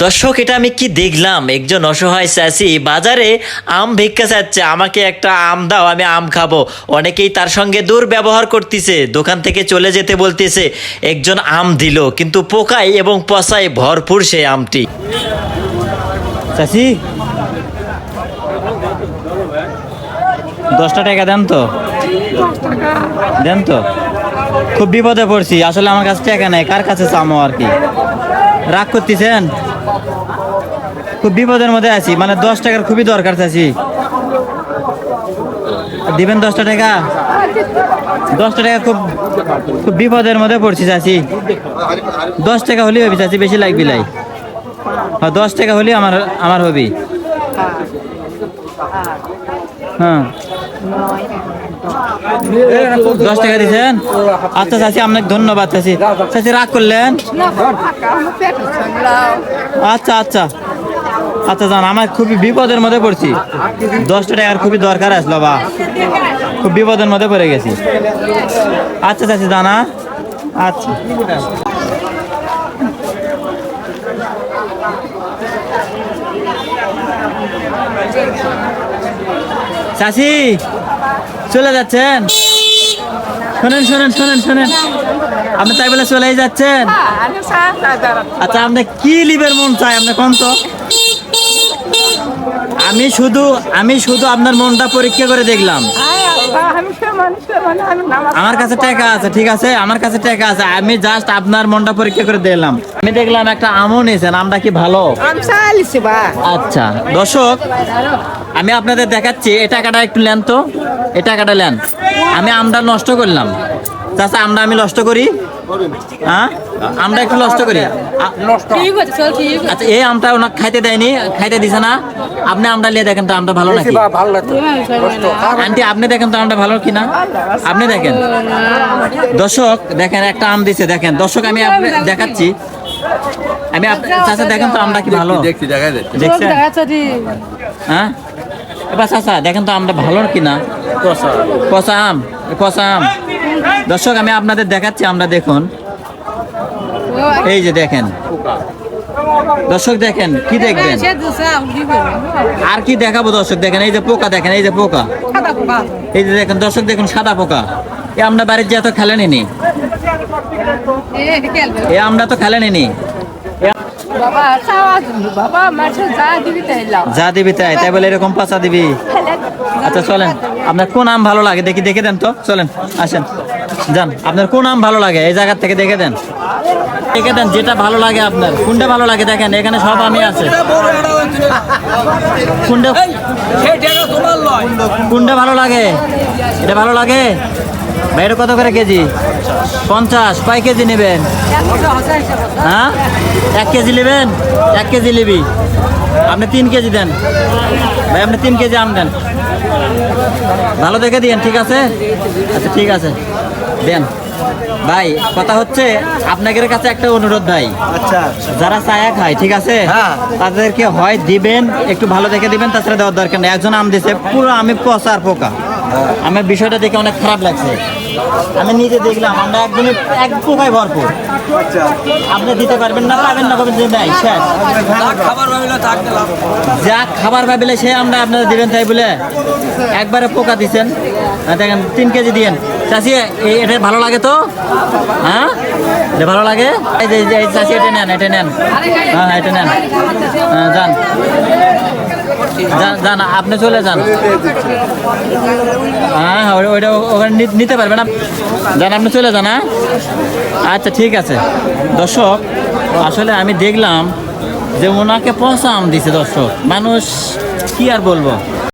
দর্শক, এটা আমি কি দেখলাম? একজন অসহায় চাষি বাজারে আম ভিক্ষা চাচ্ছে, আমাকে একটা আম দাও, আমি আম খাব। অনেকেই তার সঙ্গে দুর্ব্যবহার করতেছে, দোকান থেকে চলে যেতে বলতেছে, একজন আম দিল। কিন্তু পোকায় এবং পচায় ভরপুর সেই আমটি। চাষি দশটা টাকা দেন তো? দেন তো? খুব বিপদে পড়ছি, আসলে আমার কাছে টাকা নাই, কার কাছে চামো আর কি? রাগ করতেছেন? খুব বিপদের মধ্যে আছি। মানে দশ টাকার খুবই দরকার চাচ্ছি দিবেন দশটা টাকা? দশটা টাকা খুব খুব বিপদের মধ্যে পড়ছি চাচি। দশ টাকা হলেই হবি চাচি, বেশি লাগবি লাই হ্যাঁ দশ টাকা হলেই আমার আমার হবি। হ্যাঁ। দশ টাকা দিয়েছেন? আচ্ছা চাচি, আপনাকে ধন্যবাদ চাচি। চাচি, রাগ করলেন? আচ্ছা আচ্ছা। আচ্ছা জান আমার খুবই বিপদের মধ্যে পড়ছি। দশটা টাকার খুবই দরকার আসলো বা খুব বিপদের মধ্যে পড়ে গেছি। আচ্ছা চাচি জানা আচ্ছা। চাচি চলে যাচ্ছেন? শোনেন শোনেন শোনেন শোনেন। আপনি তাই বলে চলেই যাচ্ছেন? আচ্ছা আপনি কি লিবের মন চাই? আপনি কোন তো? আমি শুধু আমি শুধু আপনার মনটা পরীক্ষা করে দেখলাম। আমার কাছে টাকা আছে, ঠিক আছে? আমার কাছে টাকা আছে। আমি জাস্ট আপনার মনটা পরীক্ষা করে দেখলাম। আমি দেখলাম একটা আমও নিয়েছেন আমটা কি ভালো? আচ্ছা। দর্শক, আমি আপনাদের দেখাচ্ছি, এই টাকাটা একটু নেন তো। এই টাকাটা নেন। আমি আমটা নষ্ট করলাম। চাচা, আমটা আমি নষ্ট করি। হ্যাঁ? আমরা একটু নষ্ট করি। আ- ঠিক আছে চল ঠিক আছে। আচ্ছা এই আমটা ওনাকে খাইতে দেয়নি খাইতে দিছে না। আপনি আমটা নিয়ে দেখেন তো আমটা ভালো নাকি। আন্টি আপনি দেখেন তো আমটা ভালো কিনা? আপনি দেখেন। দর্শক দেখেন একটা আম দিছে দেখেন। দর্শক আমি আপনি দেখাচ্ছি। আমি চাচা দেখেন তো আমটা কি ভালো? দেখছি দেখছেন? আচ্ছা হ্যাঁ? এবার চাচা দেখেন তো আমটা ভালো কিনা? কষা। আম কষা আম। দর্শক আমি আপনাদের দেখাচ্ছি আমরা দেখুন। এই যে দেখেন। দর্শক দেখেন কি দেখবেন? কি করবে আর কি দেখাবো দর্শক? দেখেন এই যে পোকা দেখেন এই যে পোকা। এই যে দেখেন দর্শক দেখুন সাদা পোকা। এ আমরা বাড়ির যে এত খেলেনি নি? এ আমরা তো খেলেনি যা দিবি তাই তাই বলে এরকম পাচা দিবি? আচ্ছা চলেন। আপনার কোন আম ভালো লাগে? দেখি দেখে দেন তো। চলেন আসেন। যান আপনার কোন আম ভালো লাগে? এই জায়গা থেকে দেখে দেন। দেখে দেন যেটা ভালো লাগে আপনার। কোনটা ভালো লাগে দেখেন এখানে সব আমি আছে। কোনটা কোনটা ভালো লাগে? এটা ভালো লাগে? ভাই এটা কত করে কেজি? পঞ্চাশ। কয় কেজি নেবেন? হ্যাঁ? এক কেজি নেবেন? এক কেজি নিবি। আপনি তিন কেজি দেন। ভাই আপনি তিন কেজি আম দেন। ভালো দেখে দিন ঠিক আছে? আচ্ছা ঠিক আছে। দেন। ভাই কথা হচ্ছে আপনাদের কাছে একটা অনুরোধ ভাই। আচ্ছা। যারা চায়া খায় ঠিক আছে? হ্যাঁ। তাদেরকে হয় দিবেন একটু ভালো দেখে দিবেন তাছাড়া দেওয়ার দরকার নেই। একজন আম দিছে পুরো আমি পচার আর পোকা। আমার বিষয়টা দেখে অনেক খারাপ লাগছে। আমি নিজে দেখলাম আমরা একদমই এক পোকায় ভরপুর। আপনি দিতে পারবেন না পাবেন না পাবেন নাই শেষ। যা খাবার ভাবিলে সে আমরা আপনারা দিবেন তাই বলে একবারে পোকা দিচ্ছেন দেখেন তিন কেজি দিয়েন। চাষি এটা ভালো লাগে তো? হ্যাঁ? এটা ভালো লাগে? চাষি এটা নেন এটা নেন। হ্যাঁ হ্যাঁ, এটা নেন। হ্যাঁ যান। যান আপনি চলে যান। হ্যাঁ ওই- ওইটা ওখানে নিতে পারবেন জান, আপনি চলে যান হ্যাঁ? আচ্ছা ঠিক আছে। দর্শক, আসলে আমি দেখলাম যে ওনাকে পচা আম দিছে দর্শক। মানুষ কি আর বলব?